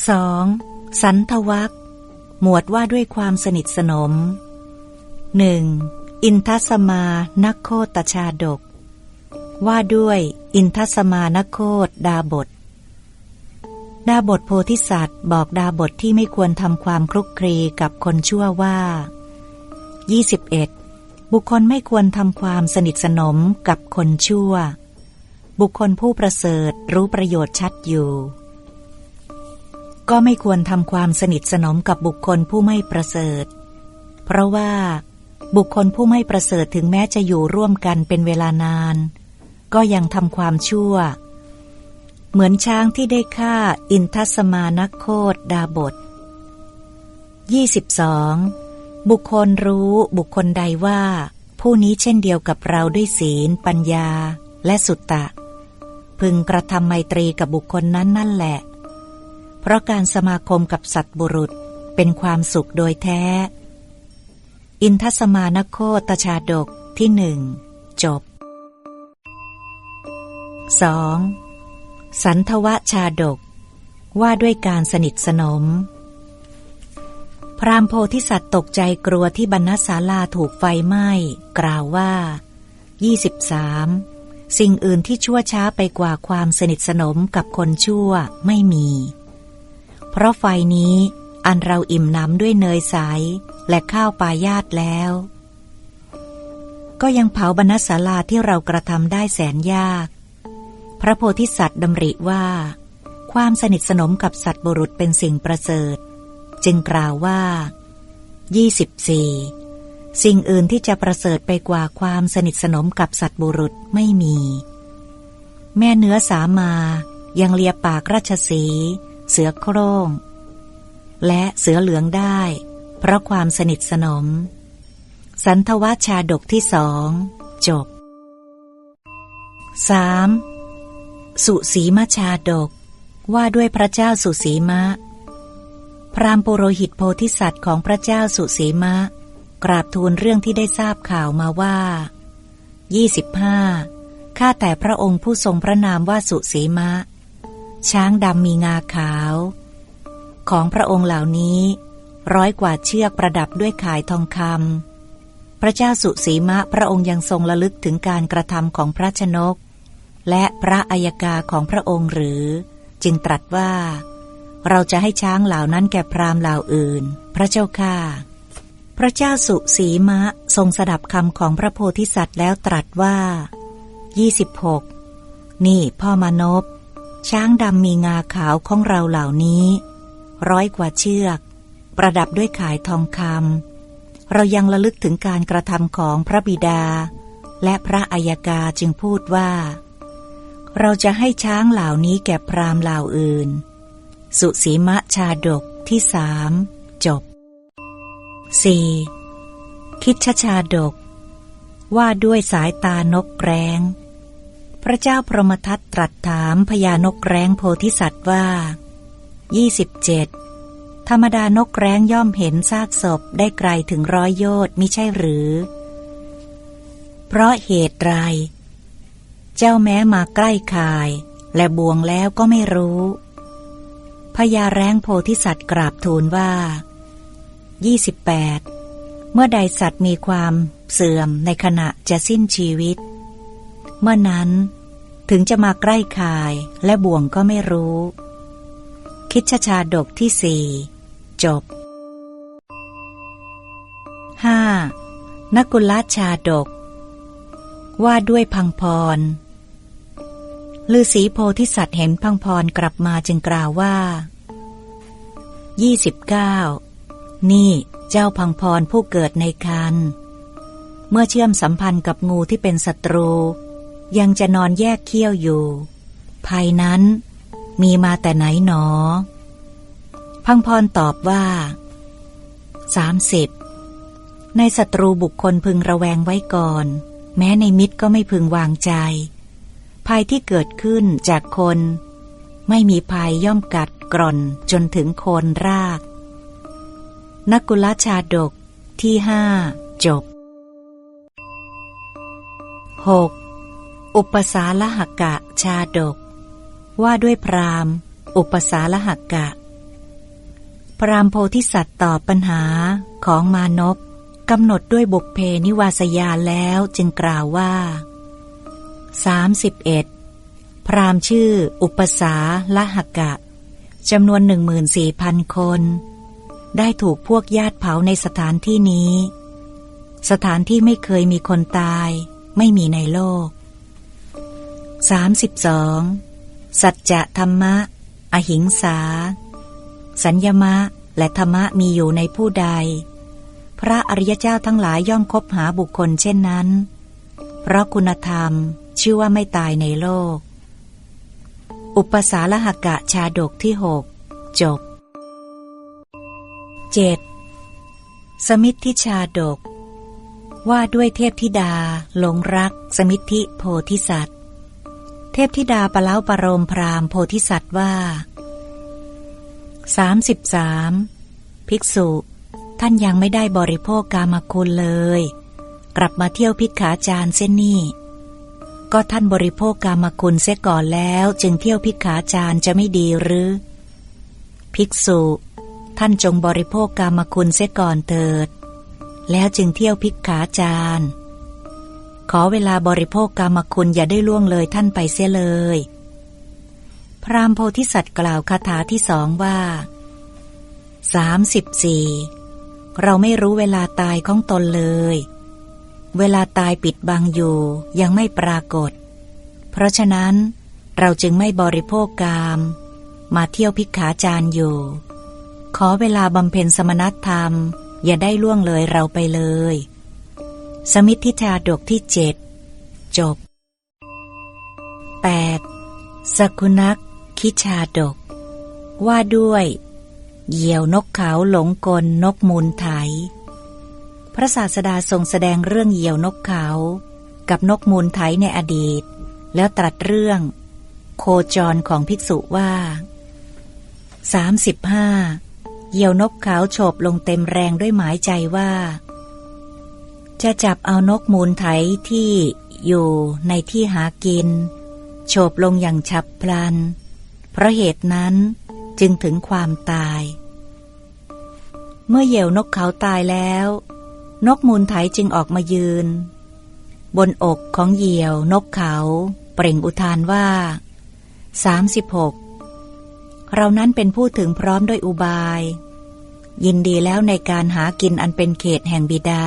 2. สันทวักหมวดว่าด้วยความสนิทสนม 1. อินทัสมานักโคตชาดก ว่าด้วยอินทัสมานโคตดาบท ดาบทโพธิสัตว์ บอกดาบทที่ไม่ควรทำความคลุกคลีกับคนชั่วว่า 21. บุคคลไม่ควรทำความสนิทสนมกับคนชั่ว บุคคลผู้ประเสริฐรู้ประโยชน์ชัดอยู่ ก็ไม่ควรทำความสนิทสนมกับบุคคลผู้ไม่ประเสริฐ เพราะว่าบุคคลผู้ไม่ประเสริฐถึงแม้จะอยู่ร่วมกันเป็นเวลานาน ก็ยังทำความชั่ว เหมือนช้างที่ได้ฆ่าอินทสมานักโคดดาบท 22. บุคคลรู้บุคคลใดว่า ผู้นี้เช่นเดียวกับเราด้วยศีล ปัญญา และสุตตะ พึงกระทำไมตรีกับบุคคลนั้นนั่นแหละ เพราะการสมาคมกับสัตบุรุษเป็นความสุขโดยแท้ อินทสมานโคตชาดกที่หนึ่งจบ 2. สันทวชาดก ว่าด้วยการสนิทสนม พรามโพธิสัตว์ตกใจกลัวที่บรรณศาลาถูกไฟไหม้ กล่าวว่า 23. สิ่งอื่นที่ชั่วช้าไปกว่าความสนิทสนมกับคนชั่วไม่มี เพราะไฟนี้อันเราอิ่มน้ำด้วยเนยใสและข้าวปลายาตแล้ว ก็ยังเผาบรรณศาลาที่เรากระทำได้แสนยาก พระโพธิสัตว์ดำริว่า ความสนิทสนมกับสัตว์บุรุษเป็นสิ่งประเสริฐ จึงกล่าวว่า 24. สิ่งอื่นที่จะประเสริฐไปกว่าความสนิทสนมกับสัตว์บุรุษไม่มี แม่เนื้อสามายังเลียปากราชสี เสือโคร่ง และเสือเหลืองได้ เพราะความสนิทสนม สันทวชาดกที่สองจบ 3. สุสีมาชาดกว่าด้วยพระเจ้าสุสีมะ พรามปุโรหิตโพธิสัตว์ของพระเจ้าสุสีมะ กราบทูลเรื่องที่ได้ทราบข่าวมาว่า 25. ข้าแต่พระองค์ผู้ทรงพระนามว่าสุสีมะ ช้างดำมีงาขาว ของพระองค์เหล่านี้ ร้อยกว่าเชือกประดับด้วยขายทองคำพระเจ้าสุสีมะพระองค์ยังทรงระลึกถึงการกระทำของพระชนก และพระอัยกาของพระองค์หรือ จึงตรัสว่า เราจะให้ช้างเหล่านั้นแก่พรามเหล่าอื่น พระเจ้าค่าพระเจ้าสุสีมะทรงสดับคำของพระโพธิสัตว์แล้วตรัสว่า 26 นี่พ่อมานพ ช้างดำมีงาขาวของเราเหล่านี้ ร้อยกว่าเชือก ประดับด้วยขายทองคำเรายังระลึกถึงการกระทำของพระบิดา และพระอัยกาจึงพูดว่า เราจะให้ช้างเหล่านี้แก่พรามเหล่าอื่น สุสีมะชาดกที่สามจบ 4. คิดชชาดก ว่าด้วยสายตานกแกรง พระเจ้าพรหมทัตตรัสถามพญานกแร้งโพธิสัตว์ว่า 27. ธรรมดานกแร้งย่อมเห็นซากศพได้ไกลถึงร้อยโยชน์มิใช่หรือ เพราะเหตุไร เจ้าแม้มาใกล้คาย และบวงแล้วก็ไม่รู้พญาแร้งโพธิสัตว์กราบทูลว่า 28. เมื่อใดสัตว์มีความเสื่อมในขณะจะสิ้นชีวิต เมื่อนั้นถึงจะมาใกล้คายและบ่วงก็ไม่รู้ คิดชชาดกที่สี่จบ 5. นกุลชาดก ว่าด้วยพังพรฤาษีโพธิสัตว์เห็นพังพรกลับมาจึงกล่าวว่า 29. นี่เจ้าพังพรผู้เกิดในคันเมื่อเชื่อมสัมพันธ์กับงูที่เป็นศัตรู ยังจะนอนแยกเขี้ยวอยู่ภายนั้นมีมาแต่ไหนหนอ พังพรตอบว่าสามสิบในศัตรูบุคคลพึงระแวงไว้ก่อน แม้ในมิตรก็ไม่พึงวางใจ ภัยที่เกิดขึ้นจากคน ไม่มีภัยย่อมกัดกร่อนจนถึงโคนราก นักกุลชาดกที่ห้าจบหก อุปสาลหกะชาดก ว่าด้วยพรามอุปสาลหกะ พรามโพธิสัตว์ตอบปัญหาของมานพกำหนดด้วยบุพเพนิวาสยาแล้วจึงกล่าวว่า 31. พรามชื่ออุปสาละหกะจำนวนหนึ่งหมื่นสี่พันคน ได้ถูกพวกญาติเผาในสถานที่นี้ สถานที่ไม่เคยมีคนตาย ไม่มีในโลก 32. สัจจะธรรมะ อหิงสา สัญญมะ และธรรมะมีอยู่ในผู้ใด พระอริยเจ้าทั้งหลายย่อมคบหาบุคคลเช่นนั้น เพราะคุณธรรมชื่อว่าไม่ตายในโลก อุปสาลหกะชาดกที่หกจบ 7. สมิทธิชาดก ว่าด้วยเทพธิดาหลงรัก สมิทธิโพธิสัตว เทพธิดาปะเล้าปรโรมพรามโพธิสัตว์ว่า 33. ภิกษุ ท่านยังไม่ได้บริโภคกามคุณเลย กลับมาเที่ยวพิกขาจารเส้นนี่ก็ท่านบริโภคกามคุณเสียก่อนแล้ว จึงเที่ยวพิกขาจารจะไม่ดีหรือ ภิกษุ ท่านจงบริโภคกามคุณเสียก่อนเถิด แล้วจึงเที่ยวพิกขาจาร ขอเวลาบริโภคกามคุณอย่าได้ล่วงเลยท่านไปเสียเลย พรามโพธิสัตว์กล่าวคาถาที่สองว่าสามสิบสี่เราไม่รู้เวลาตายของตนเลย เวลาตายปิดบังอยู่ยังไม่ปรากฏ เพราะฉะนั้นเราจึงไม่บริโภคกาม มาเที่ยวพิกขาจารอยู่ ขอเวลาบำเพ็ญสมณธรรม อย่าได้ล่วงเลยเราไปเลย สมิทธิชาดกที่เจ็ดจบ 8. สกุนักคิชาดก ว่าด้วย เหยี่ยวนกเขาหลงกลนกมูลไถ พระศาสดาทรงแสดงเรื่องเหยี่ยวนกเขา กับนกมูลไถในอดีต แล้วตรัสเรื่อง โคจรของภิกษุว่า 35. เหยี่ยวนกเขาโฉบลงเต็มแรงด้วยหมายใจว่า จะจับเอานกมูลไถที่อยู่ในที่หากิน โฉบลงอย่างฉับพลัน เพราะเหตุนั้นจึงถึงความตาย เมื่อเหยี่ยวนกเขาตายแล้ว นกมูลไถจึงออกมายืน บนอกของเหยี่ยวนกเขา เปล่งอุทานว่า 36 เรานั้นเป็นผู้ถึงพร้อมด้วยอุบาย ยินดีแล้วในการหากินอันเป็นเขตแห่งบิดา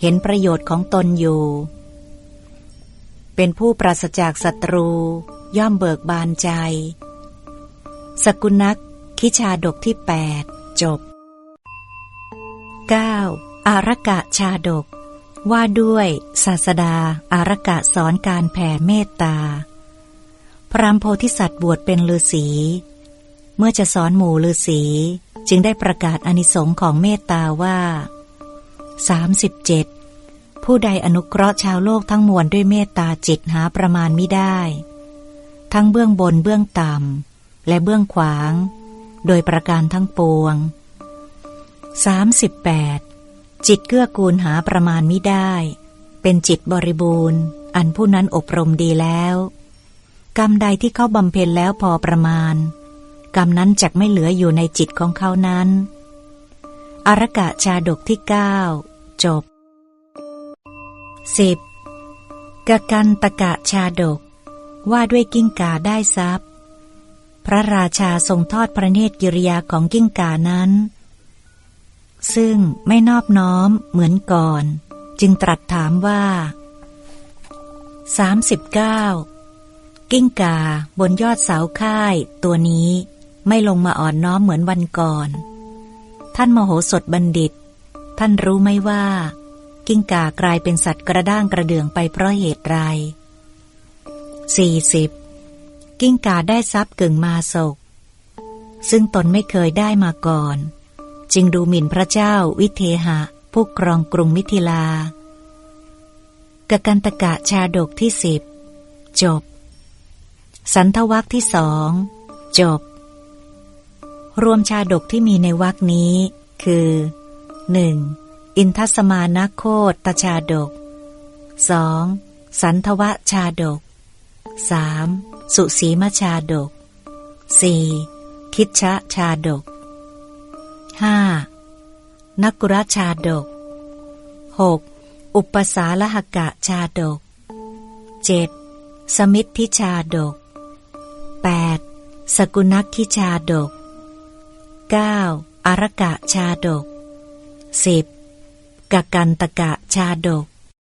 เห็นประโยชน์ของตนอยู่ เป็นผู้ปราศจากศัตรู ย่อมเบิกบานใจ สกุนักคิชาดกที่ 8 จบ 9. อารกะชาดก ว่าด้วยศาสดาอารกะสอนการแผ่เมตตา พระมโพธิสัตว์บวชเป็นฤาษีเมื่อจะสอนหมู่ฤาษีจึงได้ประกาศอนิสงค์ของเมตตาว่า 37. ผู้ใดอนุเคราะห์ชาวโลกทั้งมวลด้วยเมตตาจิตหาประมาณไม่ได้ ทั้งเบื้องบนเบื้องต่ำและเบื้องขวาง โดยประการทั้งปวง 38. จิตเกื้อกูลหาประมาณมิได้ เป็นจิตบริบูรณ์ อันผู้นั้นอบรมดีแล้ว กรรมใดที่เขาบำเพ็ญแล้วพอประมาณ กรรมนั้นจักไม่เหลืออยู่ในจิตของเขานั้น อารกะชาดกที่เก้าจบ 10. กกันตกะชาดก ว่าด้วยกิ้งกาได้ทรัพย์ พระราชาทรงทอดพระเนตรกิริยาของกิ้งกานั้น ซึ่งไม่นอบน้อมเหมือนก่อน จึงตรัสถามว่า 39. กิ้งกาบนยอดเสาค่ายตัวนี้ไม่ลงมาอ่อนน้อมเหมือนวันก่อน ท่านมโหสถบัณฑิต ท่านรู้ไหมว่า กิ้งกากลายเป็นสัตว์กระด้างกระเดื่องไปเพราะเหตุไร 40. กิ้งกาได้ทรัพย์กึ่งมาศก ซึ่งตนไม่เคยได้มาก่อน จึงดูหมิ่นพระเจ้าวิเทหะ ผู้ครองกรุงมิถิลากกันตกะชาดกที่สิบจบ สันทวักที่สอง จบ รวมชาดกที่มีในวักนี้ คือ 1. อินทสมานโคตชาดก 2. สันทวชาดก 3. สุสีมชาดก 4. คิดชะชาดก 5. นักุรชาดก 6. อุปสาลหกะชาดก 7. สมิทธิชาดก 8. สกุนักขิชาดก 9. อารกะชาดก 10. กกันตกะชาดก